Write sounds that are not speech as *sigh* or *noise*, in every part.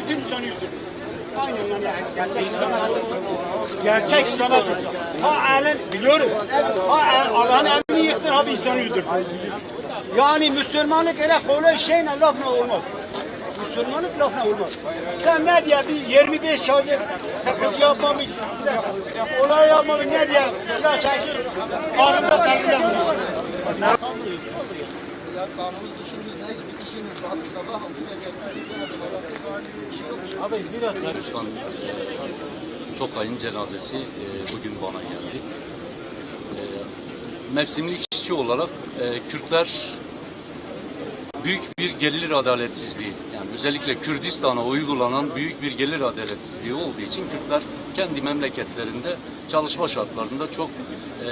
Bütün insanı öldürdü. Aynen yani gerçek İslam'a Gerçek İslam'a Ha elin biliyorum. Ha el, Allah'ın emrini yıktın ha bir insanı öldürdü. Yani Müslümanlık öyle kolay şeyle lafla olmaz. Müslümanlık lafla olmaz. Sen ne diye bir 25 çocuk takıcı yapmamış, olay yapmamış ne diye silah çekir, karnında takacak. Ya? Sabah okuyacak. Başkan e, Tokay'ın cenazesi e, bugün bana geldi. E, Mevsimlik işçi olarak e, Kürtler büyük bir gelir adaletsizliği özellikle Kürdistan'a uygulanan büyük bir gelir adaletsizliği olduğu için Kürtler kendi memleketlerinde çalışma şartlarında çok e,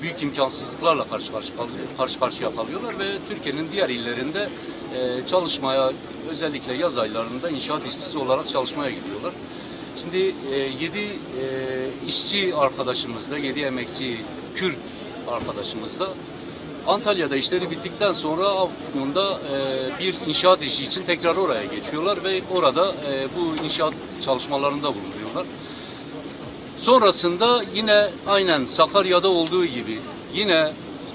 büyük imkansızlıklarla karşı karşı kalıyor, karşı karşıya kalıyorlar ve Türkiye'nin diğer illerinde e, çalışmaya özellikle yaz aylarında inşaat işçisi olarak çalışmaya gidiyorlar. Şimdi 7 işçi arkadaşımız da 7 emekçi Kürt arkadaşımız da Antalya'da işleri bittikten sonra Afyon'da e, bir inşaat işi için tekrar oraya geçiyorlar ve orada e, bu inşaat çalışmalarında bulunuyorlar. Sonrasında yine aynen Sakarya'da olduğu gibi yine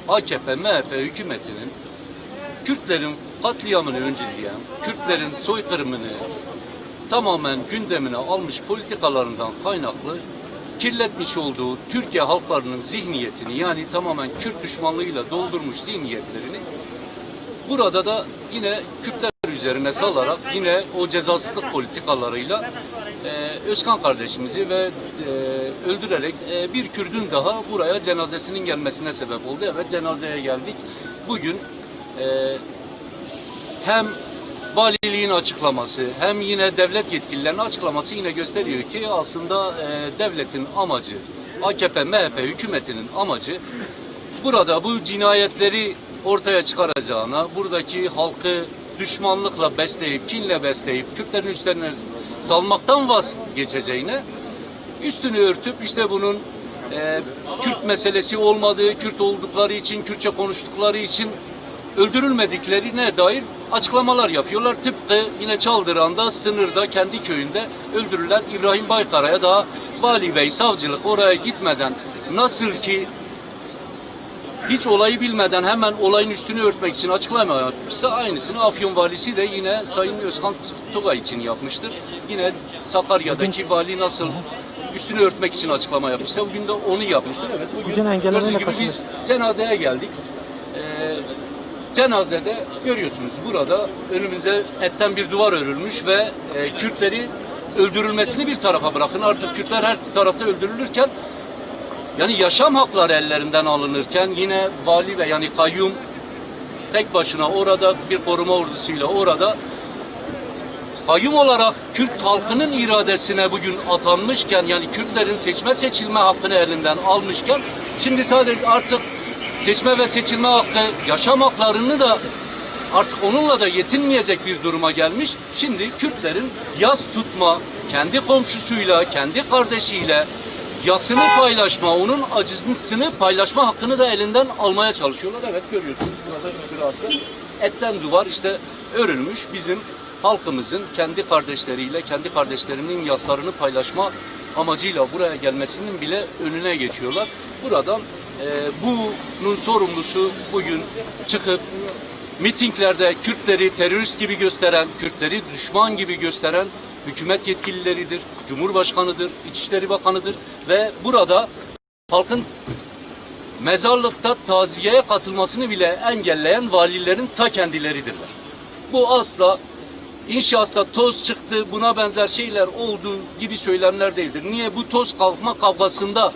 AKP, MHP hükümetinin Kürtlerin katliamını önceleyen, Kürtlerin soykırımını tamamen gündemine almış politikalarından kaynaklı kirletmiş olduğu Türkiye halklarının zihniyetini yani tamamen Kürt düşmanlığıyla doldurmuş zihniyetlerini burada da yine Kürtler üzerine salarak yine o cezasızlık politikalarıyla e, Özkan kardeşimizi ve e, öldürerek e, bir Kürdün daha buraya cenazesinin gelmesine sebep oldu. Evet cenazeye geldik. Bugün e, hem valiliğin açıklaması hem yine devlet yetkililerinin açıklaması yine gösteriyor ki aslında e, devletin amacı AKP MHP hükümetinin amacı burada bu cinayetleri ortaya çıkaracağına buradaki halkı düşmanlıkla besleyip kinle besleyip Kürtlerin üstlerine salmaktan vazgeçeceğine üstünü örtüp işte bunun e, Kürt meselesi olmadığı, Kürt oldukları için, Kürtçe konuştukları için öldürülmediklerine dair açıklamalar yapıyorlar. Tıpkı yine Çaldıran'da sınırda kendi köyünde öldürülen İbrahim Baykara'ya daha Vali Bey savcılık oraya gitmeden nasıl ki hiç olayı bilmeden hemen olayın üstünü örtmek için açıklama yapmışsa aynısını Afyon valisi de yine Sayın Özkan Tugay için yapmıştır. Yine Sakarya'daki vali nasıl üstünü örtmek için açıklama yapmışsa bugün de onu yapmıştır. Evet bugün, Bugün gördüğünüz gibi biz cenazeye geldik. Cenazede görüyorsunuz burada önümüze etten bir duvar örülmüş ve e, Kürtleri öldürülmesini bir tarafa bırakın. Artık Kürtler her tarafta öldürülürken yani yaşam hakları ellerinden alınırken yine vali ve yani kayyum tek başına orada bir koruma ordusuyla orada kayyum olarak Kürt halkının iradesine bugün atanmışken yani Kürtlerin seçme seçilme hakkını elinden almışken şimdi sadece artık seçme ve seçilme hakkı yaşam haklarını da artık onunla da yetinmeyecek bir duruma gelmiş. Şimdi Kürtlerin yas tutma, kendi komşusuyla, kendi kardeşiyle yasını paylaşma, onun acısını paylaşma hakkını da elinden almaya çalışıyorlar. Evet görüyorsunuz burada bir artı etten duvar işte örülmüş bizim halkımızın kendi kardeşleriyle, kendi kardeşlerinin yaslarını paylaşma amacıyla buraya gelmesinin bile önüne geçiyorlar. Buradan bunun sorumlusu bugün çıkıp mitinglerde Kürtleri terörist gibi gösteren, Kürtleri düşman gibi gösteren hükümet yetkilileridir, Cumhurbaşkanıdır, İçişleri Bakanıdır ve burada halkın mezarlıkta taziyeye katılmasını bile engelleyen valilerin ta kendileridirler. Bu asla inşaatta toz çıktı, buna benzer şeyler oldu gibi söylemler değildir. Niye bu toz kalkma kavgasında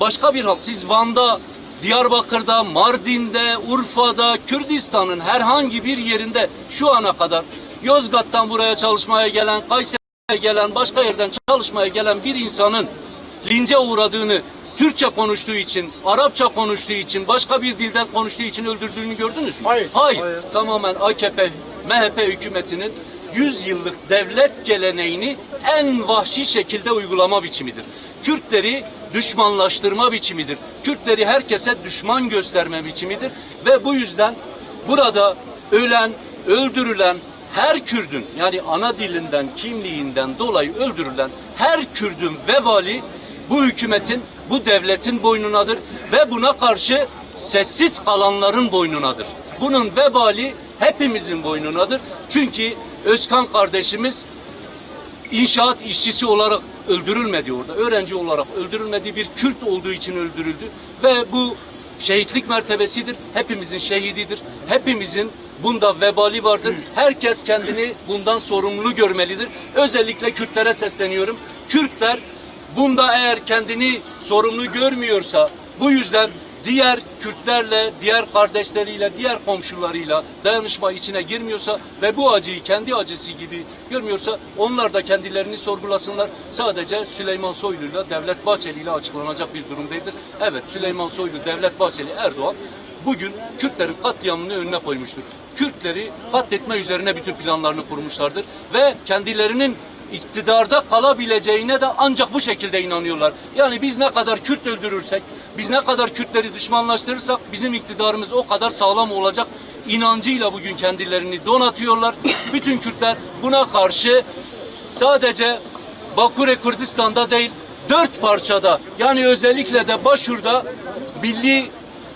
başka bir halk, siz Van'da, Diyarbakır'da, Mardin'de, Urfa'da, Kürdistan'ın herhangi bir yerinde şu ana kadar Yozgat'tan buraya çalışmaya gelen, Kayseri'ye gelen, başka yerden çalışmaya gelen bir insanın lince uğradığını Türkçe konuştuğu için, Arapça konuştuğu için, başka bir dilden konuştuğu için öldürdüğünü gördünüz mü? Hayır. Hayır. Tamamen AKP, MHP hükümetinin 100 yıllık devlet geleneğini en vahşi şekilde uygulama biçimidir. Kürtleri düşmanlaştırma biçimidir. Kürtleri herkese düşman gösterme biçimidir ve bu yüzden burada ölen, öldürülen her Kürdün yani ana dilinden, kimliğinden dolayı öldürülen her Kürdün vebali bu hükümetin, bu devletin boynunadır ve buna karşı sessiz kalanların boynunadır. Bunun vebali hepimizin boynunadır. Çünkü Özkan kardeşimiz inşaat işçisi olarak öldürülmedi orada. Öğrenci olarak öldürülmedi. Bir Kürt olduğu için öldürüldü. Ve bu şehitlik mertebesidir. Hepimizin şehididir. Hepimizin bunda vebali vardır. Herkes kendini bundan sorumlu görmelidir. Özellikle Kürtlere sesleniyorum. Kürtler bunda eğer kendini sorumlu görmüyorsa bu yüzden diğer Kürtlerle, diğer kardeşleriyle, diğer komşularıyla dayanışma içine girmiyorsa ve bu acıyı kendi acısı gibi görmüyorsa onlar da kendilerini sorgulasınlar. Sadece Süleyman Soylu'yla Devlet Bahçeli ile açıklanacak bir durum değildir. Evet Süleyman Soylu, Devlet Bahçeli, Erdoğan bugün Kürtlerin katliamını önüne koymuştur. Kürtleri katletme üzerine bütün planlarını kurmuşlardır ve kendilerinin iktidarda kalabileceğine de ancak bu şekilde inanıyorlar. Yani biz ne kadar Kürt öldürürsek, biz ne kadar Kürtleri düşmanlaştırırsak bizim iktidarımız o kadar sağlam olacak inancıyla bugün kendilerini donatıyorlar. *coughs* Bütün Kürtler buna karşı sadece Bakure Kürdistan'da değil dört parçada yani özellikle de Başur'da milli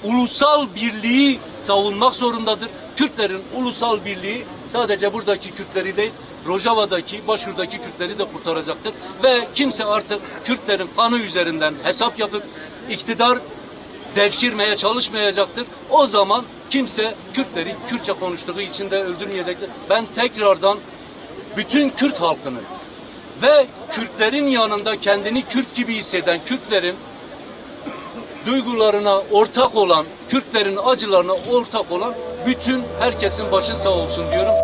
ulusal birliği savunmak zorundadır. Kürtlerin ulusal birliği sadece buradaki Kürtleri değil Rojava'daki, Başur'daki Kürtleri de kurtaracaktır. Ve kimse artık Kürtlerin kanı üzerinden hesap yapıp iktidar devşirmeye çalışmayacaktır. O zaman kimse Kürtleri Kürtçe konuştuğu için de öldürmeyecektir. Ben tekrardan bütün Kürt halkını ve Kürtlerin yanında kendini Kürt gibi hisseden Kürtlerin duygularına ortak olan, Kürtlerin acılarına ortak olan bütün herkesin başı sağ olsun diyorum.